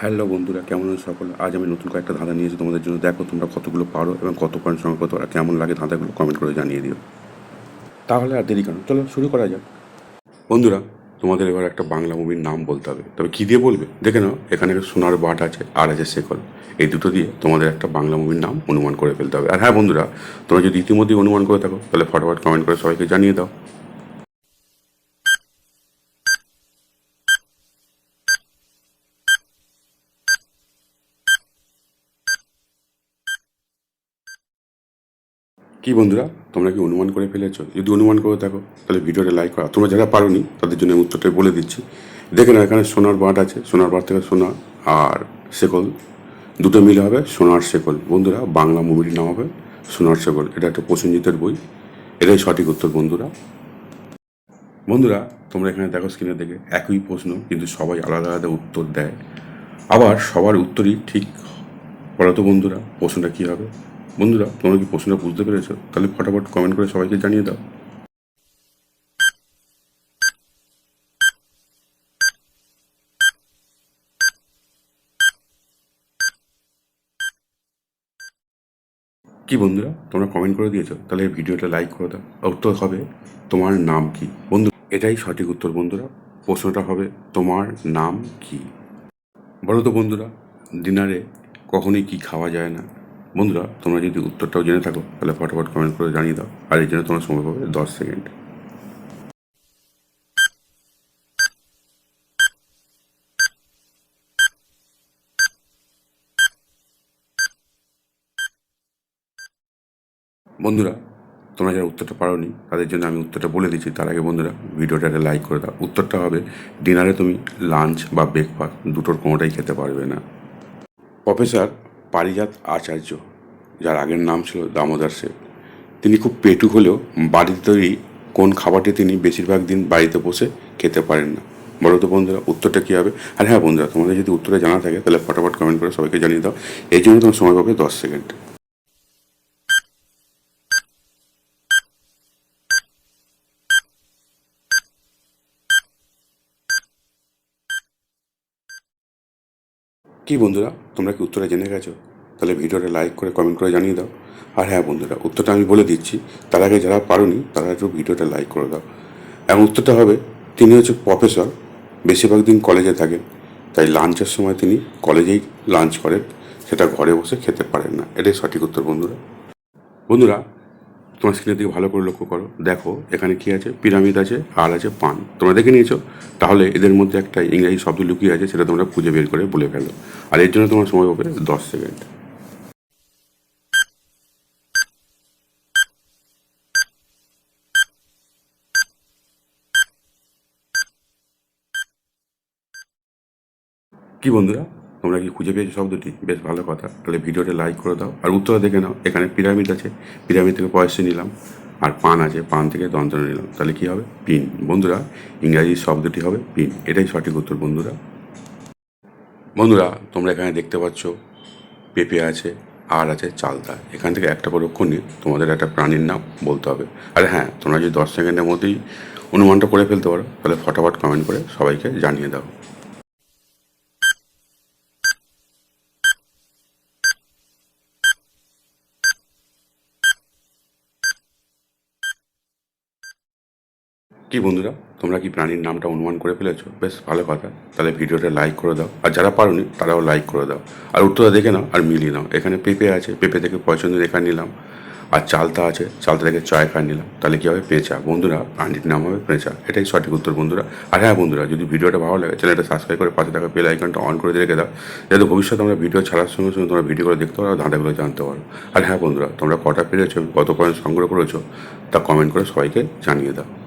Hello বন্ধুরা, কেমন আছো সকল? আজ আমি নতুন কয়েকটা ধাঁধা নিয়েছি তোমাদের জন্য দেখো তোমরা কতগুলো পারো এবং কত পয়েন্ট সংগ্রহ করতে পারো। কেমন লাগে ধাঁধাগুলো কমেন্ট করে জানিয়ে দিও। তাহলে আর দেরি কেন? চলো শুরু করা যাক। বন্ধুরা, তোমাদের এবার একটা বাংলা মুভির নাম বলতে হবে। তবে কী দিয়ে বলবে? দেখে নাও, এখানে সোনার বাট আছে, আর আছে শেকল এই দুটো দিয়ে তোমাদের একটা বাংলা মুভির নাম অনুমান করে ফেলতে হবে। আর হ্যাঁ বন্ধুরা, তোমরা যদি ইতিমধ্যেই অনুমান করে থাকো, তাহলে ফটাফট কমেন্ট করে সবাইকে জানিয়ে দাও। কি বন্ধুরা, তোমরা কি অনুমান করে ফেলেছো? যদি অনুমান করে থাকো তাহলে ভিডিওটা লাইক করা। তোমরা যারা পারোনি, তাদের জন্য উত্তরটা বলে দিচ্ছি। দেখে না এখানে সোনার বাট আছে, সোনার বাট থেকে সোনা আর শেকল। দুটো মিলে হবে সোনার শেকল। বন্ধুরা, বাংলা মুভির নাম হবে সোনার শেকল। এটা একটা প্রসেনজিতের বই। এটাই সঠিক উত্তর, বন্ধুরা। বন্ধুরা, তোমরা এখানে দেখো স্ক্রিনে দেখে একই প্রশ্ন, কিন্তু সবাই আলাদা আলাদা উত্তর দেয়। আবার সবার উত্তরই ঠিক, বলো তো বন্ধুরা, প্রশ্নটা কী হবে? বন্ধুরা, তোমরা কি প্রশ্নটা বুঝতে পেরেছ? তাহলে ফটাফট কমেন্ট করে সবাইকে জানিয়ে দাও। কি বন্ধুরা, তোমরা কমেন্ট করে দিয়েছ? তাহলে ভিডিওটা লাইক করে দাও। উত্তর হবে, তোমার নাম কি? বন্ধু, এটাই সঠিক উত্তর বন্ধুরা। প্রশ্নটা হবে, তোমার নাম কি? বলো তো বন্ধুরা ডিনারে কখনোই কি খাওয়া যায় না? বন্ধুরা, তোমরা যদি উত্তরটাও জেনে থাকো, তাহলে ফটাফট কমেন্ট করে জানিয়ে দাও, আর এই জন্য তোমার সময় পাবে দশ সেকেন্ড বন্ধুরা, তোমরা যারা উত্তরটা পারোনি, তাদের জন্য আমি উত্তরটা বলে দিচ্ছি। তার আগে বন্ধুরা, ভিডিওটাকে লাইক করে দাও। উত্তরটা হবে ডিনারে তুমি লাঞ্চ বা ব্রেকফাস্ট দুটোর কোনোটাই খেতে পারবে না। প্রফেসর পারিজাত আচার্য, যার আগের নাম ছিল দামোদর সেব তিনি খুব পেটু হলেও বাড়িতে তৈরি কোন খাবারটি তিনি বেশিরভাগ দিন বাড়িতে বসে খেতে পারেন না। বলো তো বন্ধুরা, উত্তরটা কী হবে? আর হ্যাঁ বন্ধুরা, তোমাদের যদি উত্তরটা জানা থাকে, তাহলে ফটাফট কমেন্ট করে সবাইকে জানিয়ে দাও। এই জন্য তোমার সময় পাবে দশ সেকেন্ড। কি বন্ধুরা, তোমরা কি উত্তরটা জেনে গেছো? তাহলে ভিডিওটা লাইক করে কমেন্ট করে জানিয়ে দাও। আর হ্যাঁ বন্ধুরা, উত্তরটা আমি বলে দিচ্ছি। তার আগে যারা পারোনি, তারা একটু ভিডিওটা লাইক করে দাও। এবং উত্তরটা হবে, তিনি হচ্ছে প্রফেসর বেশিরভাগ দিন কলেজে থাকেন তাই লাঞ্চের সময় তিনি কলেজেই লাঞ্চ করেন। সেটা ঘরে বসে খেতে পারেন না। এটাই সঠিক উত্তর বন্ধুরা। বন্ধুরা তোমার স্ক্রিনের দিকে ভালো করে লক্ষ্য করো। দেখো, এখানে কি আছে? পিরামিড আছে, আর আছে পান। তোমরা দেখে নিয়েছো? তাহলে এদের মধ্যে একটা ইংরেজি শব্দ লুকিয়ে আছে, সেটা তোমরা খুঁজে বের করে বলে ফেলো। আর এর জন্য তোমার সময় পাবে দশ সেকেন্ড। কি বন্ধুরা? তোমরা কি খুঁজে পেয়েছ শব্দটি? বেশ ভালো কথা। তাহলে ভিডিওটা লাইক করে দাও। আর উত্তর দেখে নাও, এখানে পিরামিড আছে। পিরামিড থেকে পয়সা নিলাম। আর পান আছে, পান থেকে দন্তন নিলাম। তাহলে কি হবে? পিন। বন্ধুরা, ইংরাজি শব্দটি হবে পিন। এটাই সঠিক উত্তর, বন্ধুরা। বন্ধুরা, তোমরা এখানে দেখতে পাচ্ছ, পেঁপে আছে, আর আছে চালতা। এখান থেকে একটা করে অক্ষর নিয়ে তোমাদের একটা প্রাণীর নাম বলতে হবে। আর হ্যাঁ তোমরা যদি দশ সেকেন্ডের মধ্যেই অনুমানটা করে ফেলতে পারো, তাহলে ফটাফট কমেন্ট করে সবাইকে জানিয়ে দাও। কি বন্ধুরা, তোমরা কি প্রাণীর নামটা অনুমান করে ফেলেছো? বেশ, ভালো কথা। তাহলে ভিডিওটা লাইক করে দাও। আর যারা পারোনি, তারাও লাইক করে দাও। আর উত্তরটা দেখে নাও আর মিলিয়ে নাও। এখানে পেঁপে আছে। পেঁপে থেকে পছন্দ রেখা নিলাম। আর চালতা আছে। চালতা থেকে চয় খা নিলাম। তাহলে কী হবে? পেঁচা। বন্ধুরা, প্রাণীর নাম হবে পেঁচা। এটাই সঠিক উত্তর, বন্ধুরা। আর হ্যাঁ বন্ধুরা, যদি ভিডিওটা ভালো লাগে চ্যানেলটা সাবস্ক্রাইব করে পাশে থাকা বেল আইকনটা অন করে রেখে দাও। যাতে ভবিষ্যতে আমরা ভিডিও ছাড়ার সঙ্গে সঙ্গে তোমরা ভিডিও করে দেখতে পারো ধাঁধাগুলো জানতে পারো। আর হ্যাঁ বন্ধুরা, তোমরা কটা পেরেছ, কত পয়েন্ট সংগ্রহ করেছ, তা কমেন্ট করে সবাইকে জানিয়ে দাও।